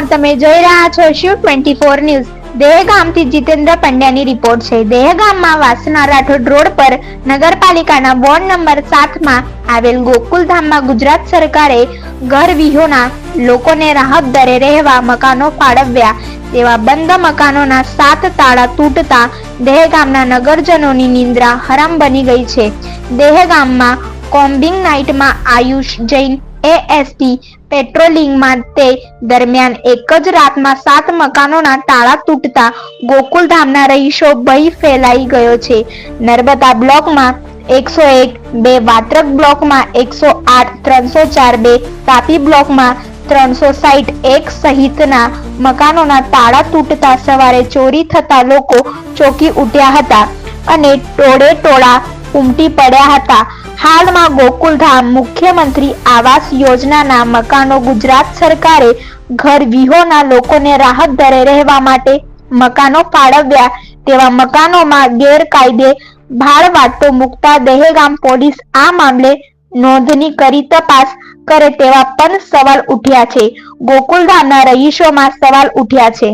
નમસ્કાર તમે જોઈ રહ્યા છો શિવ ટ્વેન્ટી ફોર ન્યૂઝ દહેગામથી જીતેન્દ્ર પંડ્યાની રિપોર્ટ છે. દહેગામમાં વાસના રાઠોડ રોડ પર નગરપાલિકાના વોર્ડ નંબર સાતમાં આવેલ ગોકુલધામમાં ગુજરાત સરકારે ઘર વિહોના લોકોને રાહત દરે રહેવા મકાનો ફાળવ્યા. તેવા બંધ મકાનોના સાત તાળા તૂટતા દહેગામના નગરજનોની નિંદ્રા હરામ બની ગઈ છે. દહેગામમાં કોમ્બિંગ નાઇટમાં આયુષ જૈન એએસપી પેટ્રોલિંગમાં તે દરમિયાન એક જ રાતમાં સાત મકાનોના તાળા તૂટતા ગોકુલધામના રહીશો ભય ફેલાઈ ગયો છે. નર્મદા બ્લોકમાં એકસો એક, બે વાત્રક બ્લોકમાં એકસો આઠ, ત્રણસો ચાર, બે તાપી બ્લોકમાં ત્રણસો સાઈઠ એક સહિતના મકાનોના તાળા તૂટતા સવારે ચોરી થતા લોકો ચોકી ઉઠ્યા હતા અને ટોળે ટોળા ઉમટી પડ્યા હતા. હાલમાં ગોકુલધામ મુખ્યમંત્રી આવાસ યોજનાના મકાનો ગુજરાત સરકારે ઘર વિહોના લોકોને રાહત દરે રહેવા માટે મકાનો ફાળવ્યા. તેવા મકાનોમાં ગેરકાયદે ભાડવાટો મુકતા દહેગામ પોલીસ આ મામલે નોંધણી કરી તપાસ કરે તેવા પણ સવાલ ઉઠ્યા છે. ગોકુલધામના રહીશોમાં સવાલ ઉઠ્યા છે.